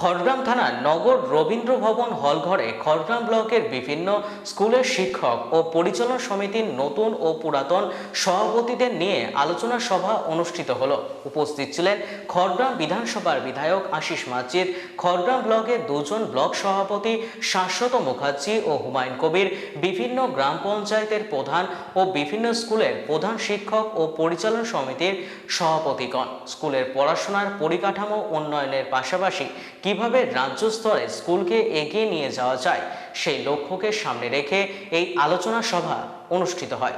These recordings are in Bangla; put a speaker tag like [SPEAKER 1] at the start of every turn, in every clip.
[SPEAKER 1] Khargram থানার নগর রবীন্দ্র ভবন হলঘরে খড়গ্রাম ব্লকের বিভিন্ন স্কুলের শিক্ষক ও পরিচালনা সমিতির নতুন ও পুরাতন সভাপতিদের নিয়ে আলোচনা সভা অনুষ্ঠিত হলো। উপস্থিত ছিলেন খড়গ্রাম বিধানসভার বিধায়ক আশিস মাজিদ খড়গ্রাম ব্লকের দুজন ব্লক সভাপতি শাশ্বত মুখার্জি ও হুমায়ুন কবির, বিভিন্ন গ্রাম পঞ্চায়েতের প্রধান ও বিভিন্ন স্কুলের প্রধান শিক্ষক ও পরিচালন সমিতির সভাপতিগণ। স্কুলের পড়াশোনার পরিকাঠামো উন্নয়নের পাশাপাশি কীভাবে রাজ্য স্তরে স্কুলকে এগিয়ে নিয়ে যাওয়া যায় সেই লক্ষ্যকে সামনে রেখে এই আলোচনা সভা অনুষ্ঠিত হয়।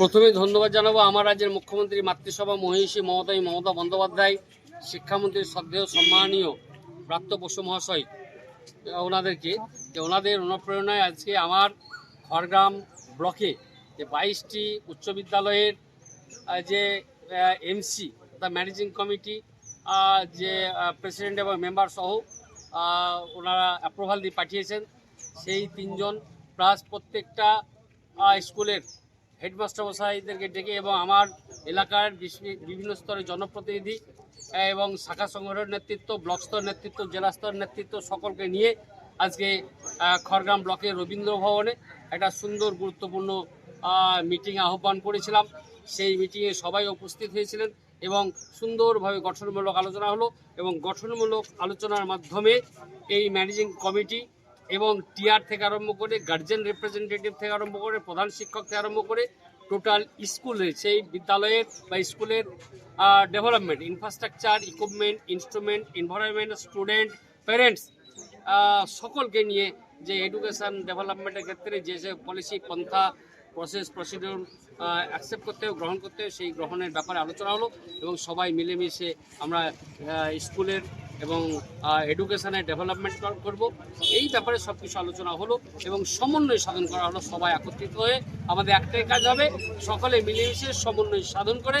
[SPEAKER 2] প্রথমে ধন্যবাদ জানাব আমার রাজ্যের মুখ্যমন্ত্রী, মাতৃসভা মহিষী মমতাই মমতা বন্দ্যোপাধ্যায়, শিক্ষামন্ত্রী শ্রদ্ধেয়, সম্মানীয় প্রাপ্ত বসু মহাশয়, ওনাদেরকে, যে ওনাদের অনুপ্রেরণায় আজকে আমার খড়গ্রাম ব্লকে যে বাইশটি উচ্চ বিদ্যালয়ের যে এমসি দ্য ম্যানেজিং কমিটি যে প্রেসিডেন্ট এবং মেম্বার সহ ওনারা অ্যাপ্রুভাল দিয়ে পাঠিয়েছেন। সেই তিনজন প্লাস প্রত্যেকটা স্কুলের হেডমাস্টার মশাইদেরকে ডেকে এবং আমার এলাকার বিভিন্ন স্তরের জনপ্রতিনিধি এবং শাখা সংগঠনের নেতৃত্ব, ব্লক স্তর নেতৃত্ব, জেলা স্তর নেতৃত্ব সকলকে নিয়ে আজকে খড়গ্রাম ব্লকের রবীন্দ্র ভবনে একটা সুন্দর, গুরুত্বপূর্ণ মিটিং আহ্বান করেছিলাম। সেই মিটিংয়ে সবাই উপস্থিত হয়েছিলেন। এবং সুন্দরভাবে গঠনমূলক আলোচনা হলো এবং গঠনমূলক আলোচনার মাধ্যমে এই ম্যানেজিং কমিটি এবং টিআর থেকে আরম্ভ করে গার্জেন রিপ্রেজেন্টেটিভ থেকে আরম্ভ করে প্রধান শিক্ষক থেকে আরম্ভ করে টোটাল স্কুলের সেই বিদ্যালয়ের বা স্কুলের development infrastructure equipment instrument environment student parents সকলকে নিয়ে যে এডুকেশন ডেভেলপমেন্টের ক্ষেত্রে যে যে পলিসি পন্থা প্রসেস প্রসিডিউর অ্যাকসেপ্ট করতে হবে, গ্রহণ করতে হবে, সেই গ্রহণের ব্যাপারে আলোচনা হলো এবং সবাই মিলেমিশে আমরা স্কুলের এবং এডুকেশানের ডেভেলপমেন্ট করব। এই ব্যাপারে সব কিছু আলোচনা হলো এবং সমন্বয় সাধন করা হলো। সবাই একত্রিত হয়ে আমাদের একটাই কাজ হবে, সকলে মিলেমিশে সমন্বয় সাধন করে